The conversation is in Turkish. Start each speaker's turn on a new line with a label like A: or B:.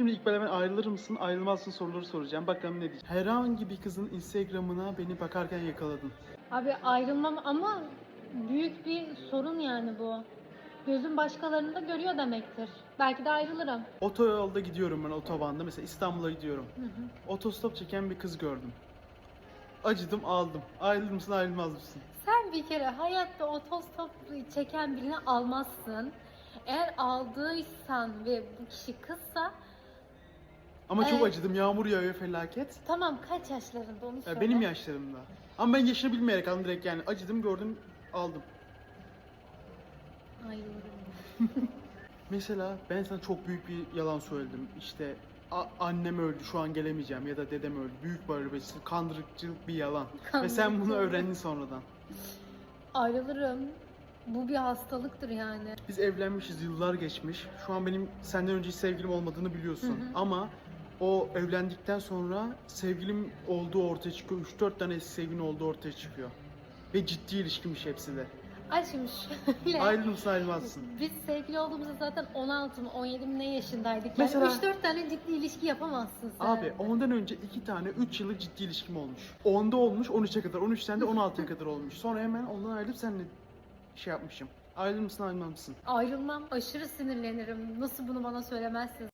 A: Şimdi ilk ben ayrılır mısın, ayrılmazsın soruları soracağım. Bakalım ne diyecek. Herhangi bir kızın Instagram'ına beni bakarken yakaladın.
B: Abi ayrılmam ama büyük bir sorun yani bu. Gözüm başkalarını da görüyor demektir. Belki de ayrılırım.
A: Otoyolda gidiyorum ben otobanda. Mesela İstanbul'a gidiyorum.
B: Hı hı.
A: Otostop çeken bir kız gördüm. Acıdım aldım. Ayrılır mısın ayrılmaz mısın?
B: Sen bir kere hayatta otostop çeken birini almazsın. Eğer aldıysan ve bu kişi kızsa
A: Ama çok
B: Evet.
A: acıdım. Yağmur yağıyor felaket.
B: tamam kaç yaşlarında onu
A: Ya
B: söyle.
A: benim yaşlarımda. Ama ben yaşını bilmeyerek aldım direkt yani. Acıdım gördüm aldım.
B: Ayrılırım.
A: Mesela ben sana çok büyük bir yalan söyledim. İşte a- annem öldü şu an gelemeyeceğim ya da dedem öldü. Büyük bir arabası, kandırıcılık bir yalan. Ve sen bunu
B: Kandırıcılık.
A: öğrendin sonradan.
B: Ayrılırım. Bu bir hastalıktır yani.
A: Biz evlenmişiz, yıllar geçmiş. Şu an benim senden önce hiç sevgilim olmadığını biliyorsun.
B: Hı hı.
A: Ama o evlendikten sonra sevgilim olduğu ortaya çıkıyor. 3-4 tane eski sevgilin olduğu ortaya çıkıyor. Ve ciddi ilişkiymiş hepsi de.
B: Aşkım şöyle.
A: Ayrılır mısın ayrılmazsın.
B: Biz sevgili olduğumuzda zaten 16 mı 17 mi ne yaşındaydık. Yani
A: Mesela-
B: 3-4 tane ciddi ilişki yapamazsın sen.
A: Abi ondan önce iki tane 3 yıllık ciddi ilişkim olmuş. 10'da olmuş 13'e kadar, 13'ten de 16'ya kadar olmuş. Sonra hemen ondan ayrılıp seninle şey yapmışım. Ayrılır mısın ayrılmaz mısın?
B: Ayrılmam. Aşırı sinirlenirim. Nasıl bunu bana söylemezsin?